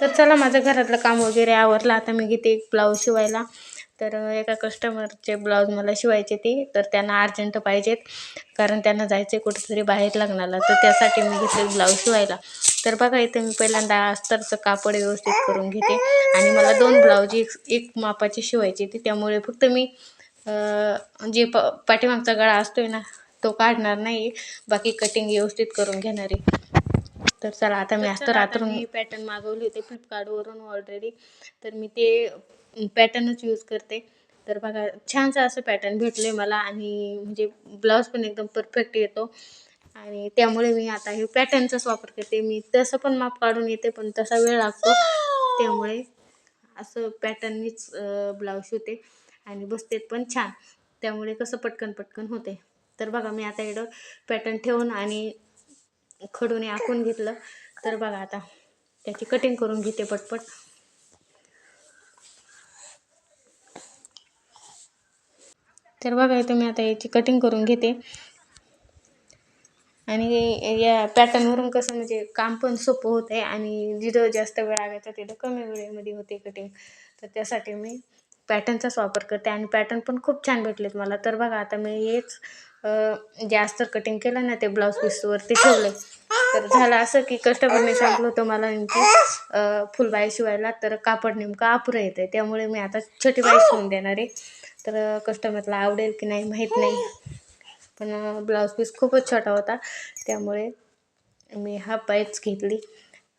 तर चला माझं घरातलं काम वगैरे आवरलं. आता मी घेते एक ब्लाऊज शिवायला. तर एका कस्टमरचे ब्लाऊज मला शिवायचे ते. तर त्यांना अर्जंट पाहिजेत. कारण त्यांना जायचं आहे कुठेतरी बाहेर लग्नाला. तर त्यासाठी मी घेतले ब्लाऊज शिवायला. तर बघा इथे मी पहिल्यांदा अस्तरचं कापड व्यवस्थित करून घेते. आणि मला दोन ब्लाऊज एक एक मापाचे शिवायचे ते. त्यामुळे फक्त मी जे प पाठीमागचा गळा असतोय ना तो काढणार नाही बाकी कटिंग व्यवस्थित करून घेणार. आहे तर चला आता मी असतं रात्रून पॅटर्न मागवले होते फ्लिपकार्टवरून ऑलरेडी तर मी ते पॅटर्नच यूज करते. तर बघा छानसं असं पॅटर्न भेटले मला आणि म्हणजे ब्लाऊज पण एकदम परफेक्ट येतो. आणि त्यामुळे मी आता हे पॅटर्नचाच वापर करते. मी तसं पण माप काढून येते पण तसा वेळ लागतो. त्यामुळे असं पॅटर्ननीच ब्लाऊज शिवते आणि बसतेत पण छान. त्यामुळे कसं पटकन पटकन होते. तर बघा मी आता इकडं पॅटर्न ठेवून आणि खडूने आखून घेतलं. तर बघा आता त्याची कटिंग करून घेते पटपट. तर बघा इथं मी आता याची कटिंग करून घेते. आणि या पॅटर्नवरून कसं म्हणजे काम पण सोपं होतं आहे आणि जिथं जास्त वेळ लागायचा तिथं कमी वेळेमध्ये होते कटिंग तर त्यासाठी मी पॅटर्नचाच वापर करते आणि पॅटर्न पण खूप छान भेटलेत मला. तर बघा आता मी हेच जे अस्तर कटिंग केलं ना ते ब्लाऊज पीसवरती ठेवलं तर झालं असं की कस्टमरने सांगलं होतं मला नेमकी फुलबाई शिवायला तर कापड नेमकं अपुरं येतं आहे त्यामुळे मी आता छोटी बाई शिवून देणार आहे. तर कस्टमरला आवडेल की नाही माहीत नाही. पण ब्लाऊज पीस खूपच छोटा होता. त्यामुळे मी हा बाईच घेतली.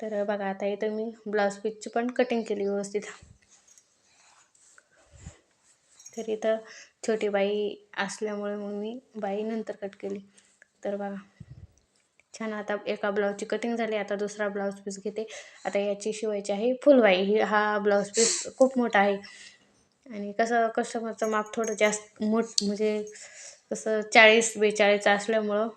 तर बघा आता इथं मी ब्लाऊज पीसची पण कटिंग केली व्यवस्थित. तर इथं छोटी बाई असल्यामुळे मग मी बाई नंतर कट केली. तर बघा छान आता एका ब्लाऊजची कटिंग झाली आता दुसरा ब्लाऊज पीस घेते. आता याची शिवायची आहे फुलवाई ही हा ब्लाऊज पीस खूप मोठा आहे. आणि कसं कस्टमरचं माप थोडं जास्त मोठ म्हणजे कसं चाळीस बेचाळीस असल्यामुळं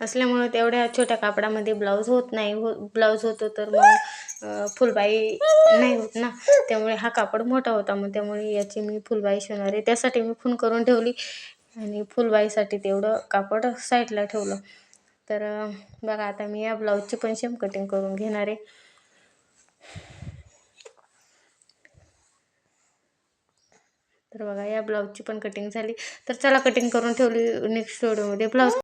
असल्यामुळं तेवढ्या छोट्या कापडामध्ये ब्लाऊज होत नाही. हो ब्लाऊज होतो तर मग फुलबाई नाही होत ना. त्यामुळे हा कापड मोठा होता. मग त्यामुळे याची मी फुलबाई शिवणार आहे. त्यासाठी मी खून करून ठेवली आणि फुलबाईसाठी तेवढं कापड साईडला ठेवलं. तर बघा आता मी या ब्लाऊजची पण शेम कटिंग करून घेणार आहे. तर बघा या ब्लाऊजची पण कटिंग झाली. तर चला कटिंग करून ठेवली नेक्स्ट व्हिडिओमध्ये ब्लाऊज